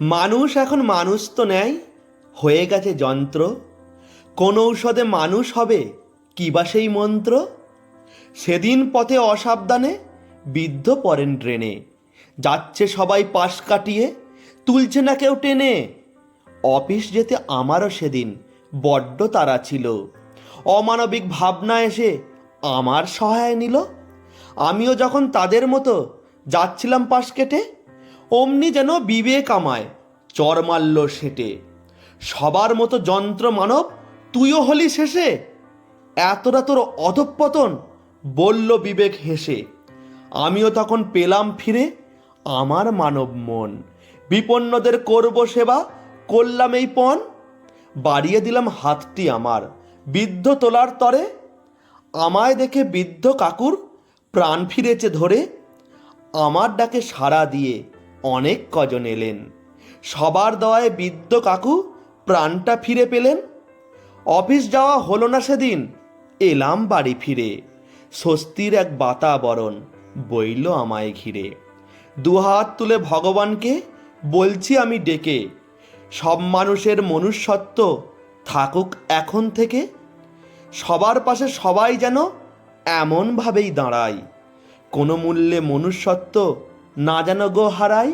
মানুষ এখন মানুষ তো নেয় হয়ে গেছে যন্ত্র। কোন ঔষধে মানুষ হবে, কি বা সেই মন্ত্র? সেদিন পথে অসাবধানে বিদ্ধ পড়েন ট্রেনে যাচ্ছে সবাই পাশ কাটিয়ে, তুলছে না কেউ টেনে। অফিস যেতে আমারও সেদিন বড্ড তারা ছিল। অমানবিক ভাবনা এসে আমার সহায় নিল। আমিও যখন তাদের মতো যাচ্ছিলাম পাশ কেটে অমনি যেন বিবেক আমায়, চর মারল সেটে। সবার মতো যন্ত্র মানব, তুইও হলি শেষে? এতটা তোর অধঃপতন, বলল বিবেক হেসে। আমিও তখন পেলাম ফিরে, আমার মানব মন। বিপন্নদের করব সেবা, করলাম এই পণ? বাড়িয়ে দিলাম হাতটি আমার, বৃদ্ধ তোলার তরে? আমায় দেখে বৃদ্ধ কাকুর প্রাণ ফিরেছে ধরে? আমার ডাকে সাড়া দিয়ে অনেক কজন এলেন। সবার দয়ায় বৃদ্ধ কাকু প্রাণটা ফিরে পেলেন। অফিস যাওয়া হলো না সেদিন, এলাম বাড়ি ফিরে। স্বস্তির এক বাতাবরণ বইল আমায় ঘিরে। দুহাত তুলে ভগবানকে বলছি আমি ডেকে, সব মানুষের মনুষ্যত্ব থাকুক এখন থেকে। সবার পাশে সবাই যেন এমনভাবেই দাঁড়ায়, কোনো মূল্যে মনুষ্যত্ব না যেন গো হারায়